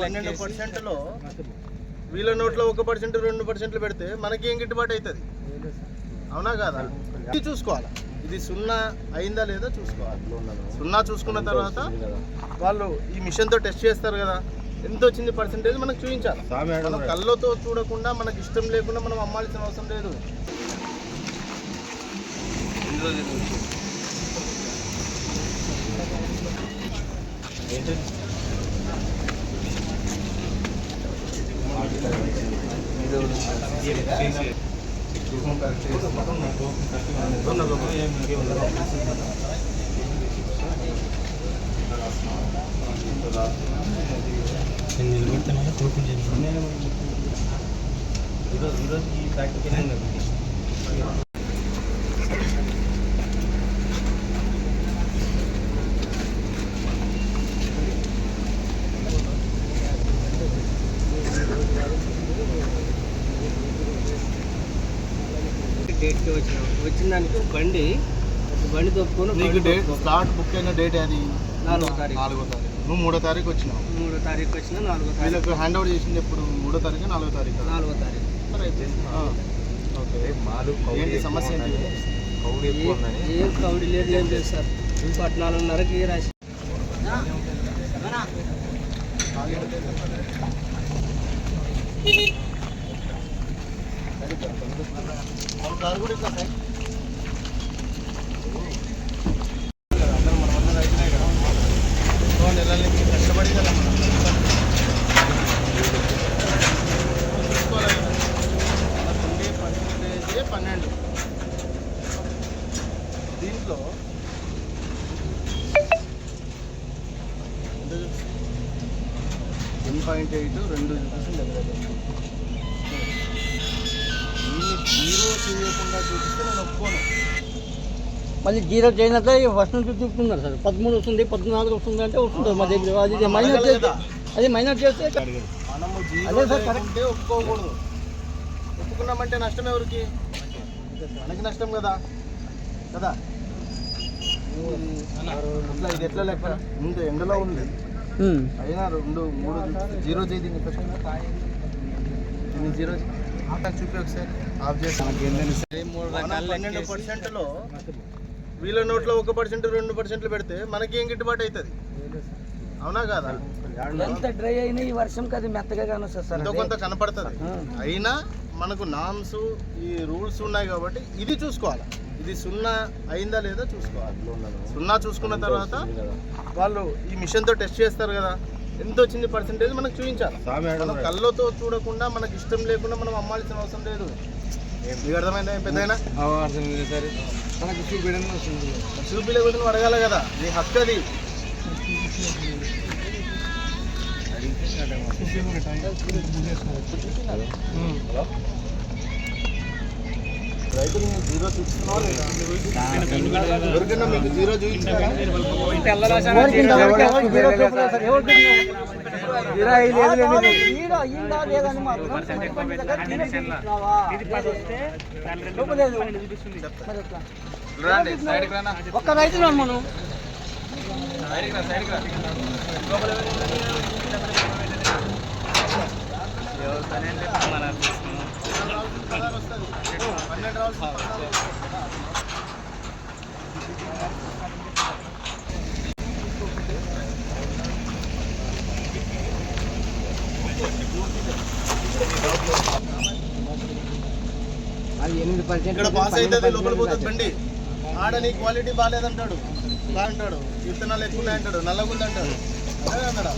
పన్నెండు పర్సెంట్లో వీళ్ళ నోట్లో ఒక పర్సెంట్ రెండు పర్సెంట్లు పెడితే మనకి ఏం గిట్టుబాటు అవుతుంది అవునా కాదా? ఇది చూసుకోవాలి? ఇది సున్నా అయిందా లేదా చూసుకోవాలి. సున్నా చూసుకున్న తర్వాత వాళ్ళు ఈ మిషన్తో టెస్ట్ చేస్తారు కదా ఎంత వచ్చింది పర్సెంటేజ్ మనకు చూపించాలి. మనం కళ్ళతో చూడకుండా మనకి ఇష్టం లేకుండా మనం అమ్మాల్సిన అవసరం లేదు. నిలబెడుతున్నా కోచింగ్ చేస్తున్నాను ఈరోజు ఈరోజు ఈ ప్రాక్టికల్ డేట్కి వచ్చిన వచ్చిన దానికి బండి బండి తప్పుకొని నీకు డేట్ స్లాట్ బుక్ అయిన డేట్ అది? నాలుగో తారీఖు. నాలుగో తారీఖు. నువ్వు మూడో తారీఖు వచ్చినావు. మూడో తారీఖు వచ్చిన నాలుగో తారీఖు. హ్యాండ్ ఓవర్ చేసింది ఎప్పుడు? మూడో తారీఖు నాలుగో తారీఖు? నాలుగో తారీఖు. ఓకే ఏంటి సమస్య ఏంటి? ఏ- ఏం కౌడి లేదు ఏం లేదు సార్. పద్నాలుగున్నరకి రాసి? మన కారు కూడా ఇట్లా సైడ్ అందరం మన వల్ల రైతులే కదా. ఎన్నో నెలల నుంచి కష్టపడి కదా మనం. కదా. పన్నెండు దీంట్లో వన్ పాయింట్ ఎయిట్ రెండు చూపిస్తుంది దగ్గర జీరో చేయకుండా చూపిస్తే నేను ఒప్పుకోను. మళ్ళీ జీరో చేయనట్లే ఫస్ట్ నుంచి చూపుతున్నారు సార్. పదమూడు వస్తుంది పద్నాలుగు వస్తుంది అంటే వస్తుంది మా దగ్గర. అది అడగాలి చేస్తే. అది మైనస్ చేస్తే మనము అదే జీరో సార్ కరెక్ట్. ఒప్పుకోకూడదు. ఒప్పుకున్నామంటే నష్టం ఎవరికి? మనకి నష్టం కదా. కదా? అట్లా ఇది ఎట్లా లెక్క? ఇంత ఎండలో ఉంది. అయినా రెండు మూడు జీరో చేయి దీన్ని ఫస్ట్ దీన్ని జీరో చూపి ఒకసారి ఆఫ్ మూడు రకాల పర్సెంట్లో వీళ్ళ నోట్లో ఒక పర్సెంట్ రెండు పర్సెంట్లు పెడితే మనకి ఏం గిట్టుబాటు అవుతుంది? అవునా కాదా? ఎంత డ్రై అయినా ఈ వర్షంకి అది మెత్తగా కానొస్తుంది. కొంత కనపడుతుంది. అయినా మనకు నామ్స్ ఈ రూల్స్ ఉన్నాయి కాబట్టి ఇది చూసుకోవాలి. ఇది సున్నా అయిందా లేదా చూసుకోవాలి. సున్నా చూసుకున్న తర్వాత వాళ్ళు ఈ మిషన్తో టెస్ట్ చేస్తారు కదా. ఎంత వచ్చింది పర్సెంటేజ్ మనకు చూపించాలి. మనం కళ్ళతో చూడకుండా మనకి ఇష్టం లేకుండా మనం అమ్మాల్సిన అవసరం లేదు. మీకు అర్థమైందా పెద్దయినా? కూడా నువ్వు అడగాలి కదా నీ హక్కు అది. రైతులు మీరు జీరో చూపిస్తున్నావా లేదా? ఎవరికైనా మీకు జీరో చూపించారా ఎవరికి ఇంతవరకు ఎవరికి జీరో చూపలేదు సార్. ఎవరికి జీరో అయ్యలేదు లేదు. జీరో అయ్యిందా లేదని మాత్రం కొంచెం దగ్గర జీరో చూపిస్తున్నావా? చూపలేదు. మరి ఎట్లా? రండి సైడ్కి రానా ఒక్క రైతులు మనం సైడ్కి రా సైడ్కి రా పన్నెండు రావాలి అది ఎనిమిది పర్సెంట్ ఇక్కడ పాస్ అవుతుంది లోపల పోతుంది బండి. ఆడ నీ క్వాలిటీ బాగాలేదంటాడు బా అంటాడు విత్తనాలు ఎక్కువ అంటాడు అదే అన్నాడా